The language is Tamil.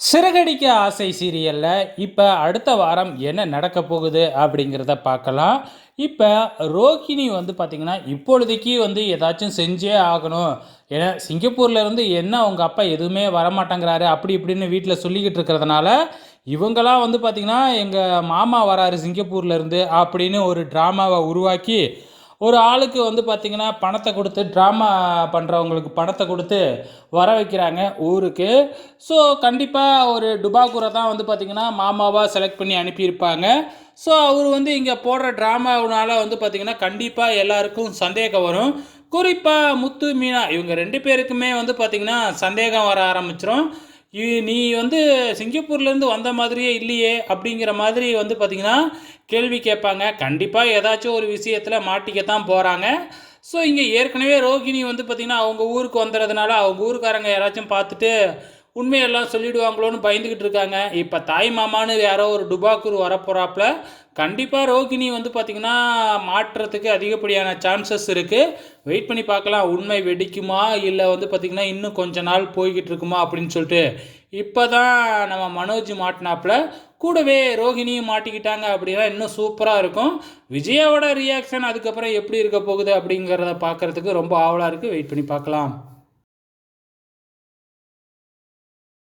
சிறகடிக்க ஆசை சீரியலில் இப்போ அடுத்த வாரம் என்ன நடக்க போகுது அப்படிங்கிறத பார்க்கலாம். இப்போ ரோஹிணி வந்து பார்த்திங்கன்னா இப்பொழுதைக்கு வந்து ஏதாச்சும் செஞ்சே ஆகணும். ஏன்னா சிங்கப்பூர்லேருந்து என்ன அவங்க அப்பா எதுவுமே வரமாட்டேங்கிறாரு அப்படி இப்படின்னு வீட்டில் சொல்லிக்கிட்டு இருக்கிறதுனால இவங்களாம் வந்து பார்த்திங்கன்னா எங்கள் மாமா வராரு சிங்கப்பூர்லேருந்து அப்படின்னு ஒரு ட்ராமாவை உருவாக்கி ஒரு ஆளுக்கு வந்து பார்த்திங்கன்னா பணத்தை கொடுத்து ட்ராமா பண்ணுறவங்களுக்கு பணத்தை கொடுத்து வர வைக்கிறாங்க ஊருக்கு. ஸோ கண்டிப்பாக ஒரு டுபாகூரை தான் வந்து பார்த்திங்கன்னா மாமாவாக செலக்ட் பண்ணி அனுப்பியிருப்பாங்க. ஸோ அவர் வந்து இங்கே போடுற ட்ராமாவுனால வந்து பார்த்திங்கன்னா கண்டிப்பாக எல்லாருக்கும் சந்தேகம் வரும். குறிப்பாக முத்து மீனா இவங்க ரெண்டு பேருக்குமே வந்து பார்த்திங்கன்னா சந்தேகம் வர ஆரம்பிச்சிரும். நீ வந்து சிங்கப்பூர்லேருந்து வந்த மாதிரியே இல்லையே அப்படிங்கிற மாதிரி வந்து பார்த்திங்கன்னா கேள்வி கேட்பாங்க. கண்டிப்பாக ஏதாச்சும் ஒரு விஷயத்தில் மாட்டிக்கத்தான் போகிறாங்க ஸோ இங்கே ஏற்கனவே ரோகிணி வந்து பார்த்திங்கன்னா அவங்க ஊருக்கு வந்துடுறதுனால அவங்க ஊருக்காரங்க யாராச்சும் பார்த்துட்டு உண்மையெல்லாம் சொல்லிடுவாங்களோன்னு பயந்துக்கிட்டு இருக்காங்க. இப்போ தாய் மாமான்னு யாரோ ஒரு டுபாக்கூர் வரப்போகிறாப்புல கண்டிப்பாக ரோகிணி வந்து பார்த்திங்கன்னா மாற்றுறதுக்கு அதிகப்படியான சான்சஸ் இருக்குது வெயிட் பண்ணி பார்க்கலாம் உண்மை வெடிக்குமா இல்லை வந்து பார்த்திங்கன்னா இன்னும் கொஞ்ச நாள் போய்கிட்டு இருக்குமா அப்படின்னு சொல்லிட்டு. இப்போ தான் நம்ம மனோஜ் மாட்டினாப்புல கூடவே ரோஹிணியும் மாட்டிக்கிட்டாங்க அப்படின்னா இன்னும் சூப்பராக இருக்கும். விஜயாவோட ரியாக்ஷன் அதுக்கப்புறம் எப்படி இருக்க போகுது அப்படிங்கிறத பார்க்குறதுக்கு ரொம்ப ஆவலாக இருக்குது வெயிட் பண்ணி பார்க்கலாம்.